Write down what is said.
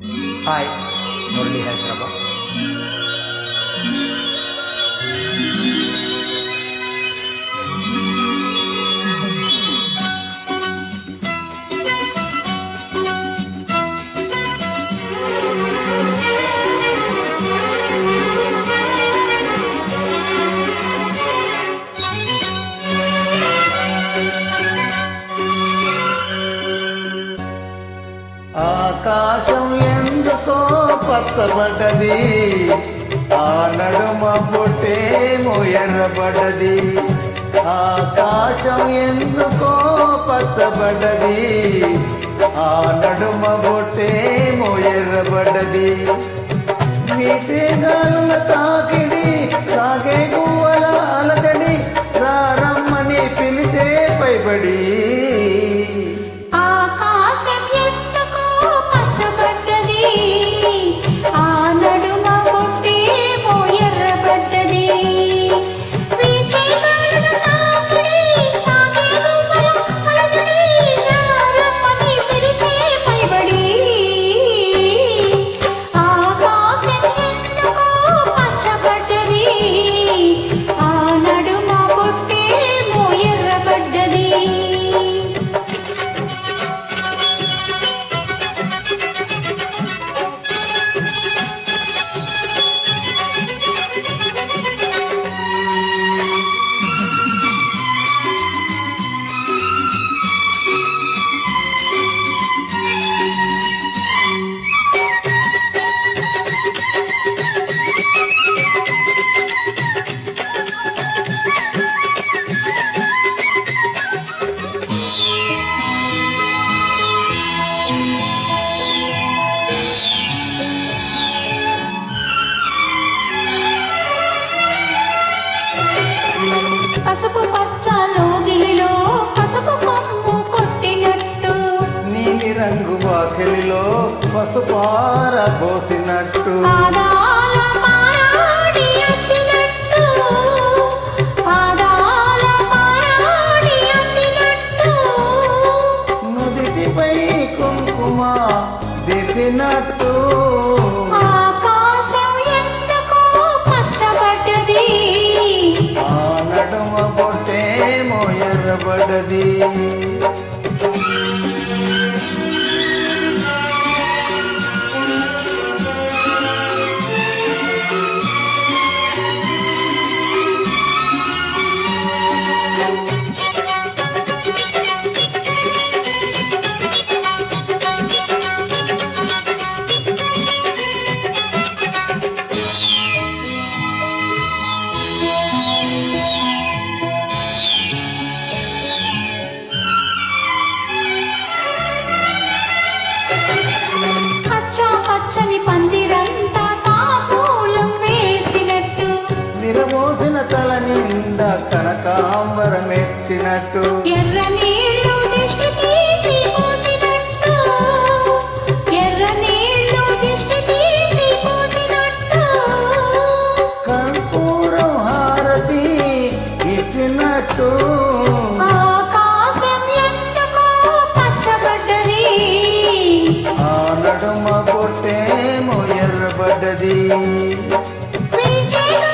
Hai, Nurdi Hyderabad. आकाशम ఎందుకో పచ్చబడ్డది ఆ నడుమ పొట్టేమో ఎర్రబడ్డది ఆకాశం ఎందుకో పచ్చబడ్డది ఆ నడుమ పొట్టేమో ఎర్రబడ్డది మీసేగాల తాకిడి సాగే గువ్వల అలకడి రారమ్మని పిలిచే పైబడి. పసుపు పచ్చ లోగిలిలో పసుపు కొమ్ము కొట్టినట్టు. నీలి రంగు వాకిలిలో పసుపార పోసినట్టు. పాదాల పారాడి అద్దినట్టు. పాదాల పారాడి అద్దినట్టు. నుదిటిపై కుంకుమ దిద్దినట్టు. నడుమ పొట్టేమో ఎర్రబడ్డది కనకాంబరమెత్తినట్టు ఎర్ర నీళ్ళు దిష్టి తీసి పోసినట్టు. ఎర్ర నీళ్ళు దిష్టి తీసి పోసినట్టు. కర్పూరం హారతి ఇచ్చినట్టు. ఆకాశం ఎందుకో పచ్చబడ్డది. ఆ నడుమ పొట్టేమో ఎర్రబడ్డది గాలుల